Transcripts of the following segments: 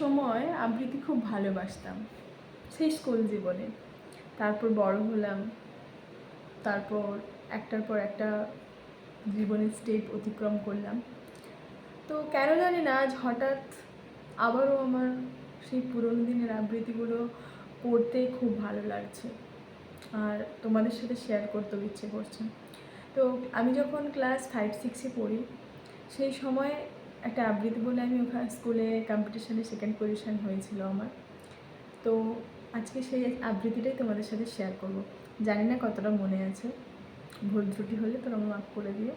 সময় আবৃত্তি খুব ভালোবাসতাম, সেই স্কুল জীবনে। তারপর বড় হলাম, তারপর একটার পর একটা জীবনের স্টেপ অতিক্রম করলাম। তো কেন জানি না, আজ হঠাৎ আবারও আমার সেই পুরোনো দিনের আবৃত্তিগুলো করতে খুব ভালো লাগছে। আর তোমাদের সাথে শেয়ার করতেও ইচ্ছে করছে। তো আমি যখন ক্লাস ফাইভ সিক্সে পড়ি, সেই সময় একটা আবৃত্তি বলে আমি ওখানে স্কুলে কম্পিটিশানে সেকেন্ড পজিশন হয়েছিল আমার। তো আজকে সেই আবৃত্তিটাই তোমাদের সাথে শেয়ার করব। জানি না কতটা মনে আছে। ভুল ত্রুটি হলে তোমরা মাফ করে দিও।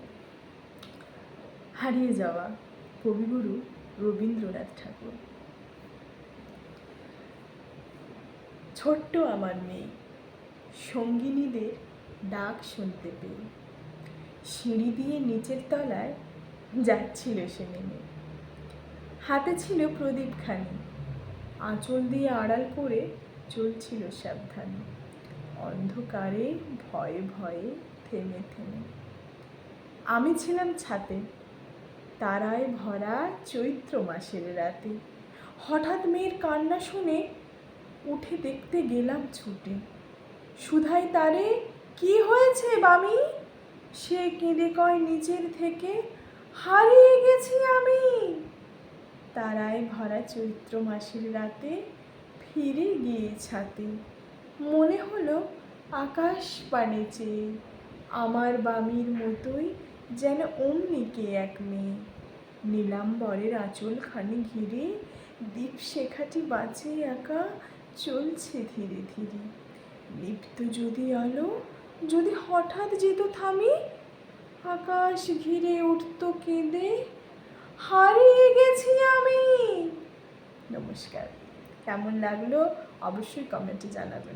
হারিয়ে যাওয়া কবিগুরু রবীন্দ্রনাথ ঠাকুর। ছোট্ট আমার মেয়ে, সঙ্গিনীদের ডাক শুনতে পেয়ে। সিঁড়ি দিয়ে নিচের তলায় যাচ্ছিল সে নেমে হাতে ছিল প্রদীপখানি আঁচল দিয়ে আড়াল করে চলছিল সাবধানে। অন্ধকারে ভয়ে ভয়ে থেমে থেমে। আমি ছিলাম ছাতে, তারায় ভরা চৈত্র মাসের রাতে। হঠাৎ মেয়ের কান্না শুনে উঠে দেখতে গেলাম ছুটে। সুধাই তারে, কি হয়েছে বামি? সে কেঁদে কয় নিচের থেকে হারিয়ে গেছি আমি। তারায় ভরা চৈত্র মাসের রাতে ফিরে গিয়ে ছাতে। মনে হলো আকাশ পানে চেয়ে, আমার বামির মতোই যেন অমনি কে এক মেয়ে। নীলাম্বরের আঁচলখানি ঘিরে, দীপ শেখাটি বাঁচে একা চলছে ধীরে ধীরে। লিপ্ত যদি আলো, যদি হঠাৎ যেত থামি আকাশ ঘিরে উঠত কেঁদে হারিয়ে গেছি আমি। নমস্কার। কেমন লাগল? অবশ্যই কমেন্টে জানাবেন।